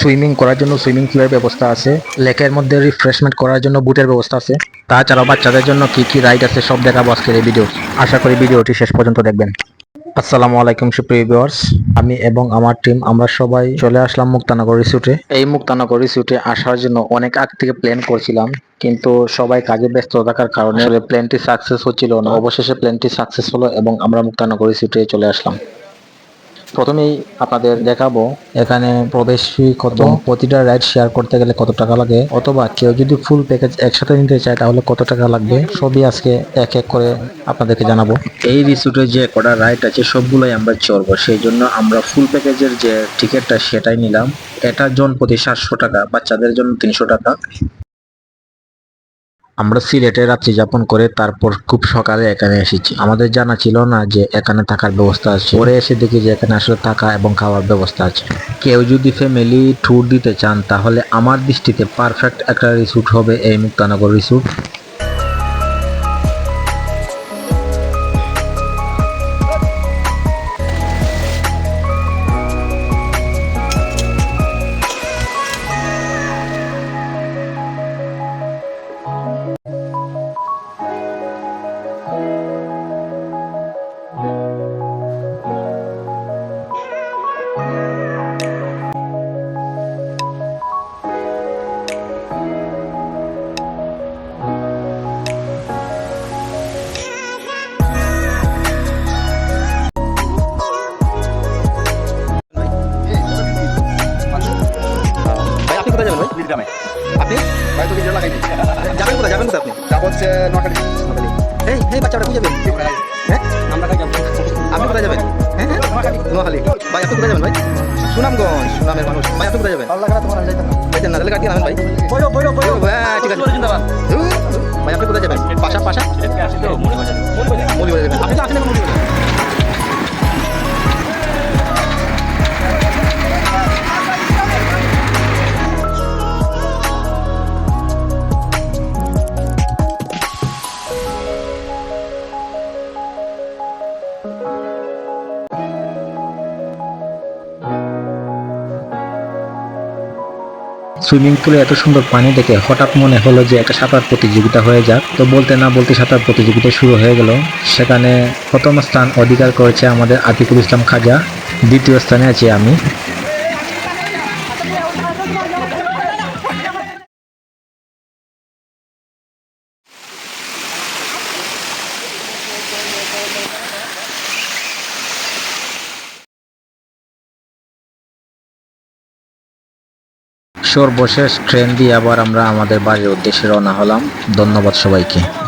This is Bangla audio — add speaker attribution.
Speaker 1: সুইমিং করার জন্য সুইমিং পুলের ব্যবস্থা আছে। লেকের মধ্যে রিফ্রেশমেন্ট করার জন্য বুটের ব্যবস্থা আছে। তাছাড়াও বাচ্চাদের জন্য কি কি রাইড আছে সব দেখাবো আজকের এই ভিডিও আশা করি ভিডিওটি শেষ পর্যন্ত দেখবেন। আসসালামু আলাইকুম, সুপ্রিয় ভিউয়ার্স আমি এবং আমার টিম আমরা সবাই চলে আসলাম মুক্তানগর রিসোর্টে এই মুক্তানগর রিসোর্টে আসার জন্য অনেক আগ থেকে প্ল্যান করছিলাম, কিন্তু সবাই কাজে ব্যস্ত থাকার কারণে প্ল্যানটি সাকসেস হচ্ছিল না। অবশেষে প্ল্যানটি সাকসেস হলো এবং আমরা মুক্তানগর রিসোর্টে চলে আসলাম। প্রথমেই আপনাদের দেখাবো এখানে প্রবেশ ফি কত প্রতিটা রাইড শেয়ার করতে গেলে কত টাকা লাগে অথবা কেউ যদি ফুল প্যাকেজ একসাথে নিতে চায় তাহলে কত টাকা লাগবে সবই আজকে এক এক করে আপনাদেরকে জানাব। এই রিসোর্টে যে কটা রাইড আছে সবগুলোই আমরা চড়বো। সেই জন্য আমরা ফুল প্যাকেজের যে টিকিটটা সেটাই নিলাম। এটা জন প্রতি সাতশো টাকা বাচ্চাদের জন্য তিনশো টাকা। আমরা সিলেটে রাত্রি যাপন করে তারপর খুব সকালে এখানে এসেছি। আমাদের জানা ছিল না যে এখানে থাকার ব্যবস্থা আছে। পরে এসে দেখি যে এখানে আসলে থাকা এবং খাওয়ার ব্যবস্থা আছে। কেউ যদি ফ্যামিলি ট্যুর দিতে চান, তাহলে আমার দৃষ্টিতে পারফেক্ট একটা রিসোর্ট হবে এই মুক্তানগর রিসোর্ট
Speaker 2: কোথায় যাবেন ভাই?
Speaker 3: বীরগ্রামে
Speaker 2: আপনি?
Speaker 3: ভাই তো ভিডিও লাগাইনি
Speaker 2: যাবেন কোথায়? যাবেন কোথায় আপনি?
Speaker 3: যাব হচ্ছে নোয়াখালী।
Speaker 2: এই এই বাচ্চাটা কোথায় যাবেন হ্যাঁ?
Speaker 3: আমরা কাজ যাব।
Speaker 2: আপনি কোথায় যাবেন? হ্যাঁ হ্যাঁ? নোয়াখালী। ভাই আপনি কোথায় যাবেন ভাই? সুনামগঞ্জ। সুনামের মানুষ। ভাই আপনি কোথায় যাবেন?
Speaker 3: ভালো লাগে তোমার যাইতাম না।
Speaker 2: যাইতেন না তাহলে কাটিয়ে নামেন ভাই।
Speaker 3: বইও বইও বইও
Speaker 2: হ্যাঁ
Speaker 1: সুইমিং পুলে এত সুন্দর পানি দেখে হঠাৎ মনে হলো যে একটা সাঁতার প্রতিযোগিতা হয়ে যাক। তো বলতে না বলতে সাঁতার প্রতিযোগিতা শুরু হয়ে গেল। সেখানে প্রথম স্থান অধিকার করেছে আমাদের আতিকুল ইসলাম খাজা। দ্বিতীয় স্থানে আছি আমি। সর্বশেষ ট্রেন দিয়ে আবার আমরা আমাদের বাড়ির উদ্দেশ্যে রওনা হলাম। ধন্যবাদ সবাইকে।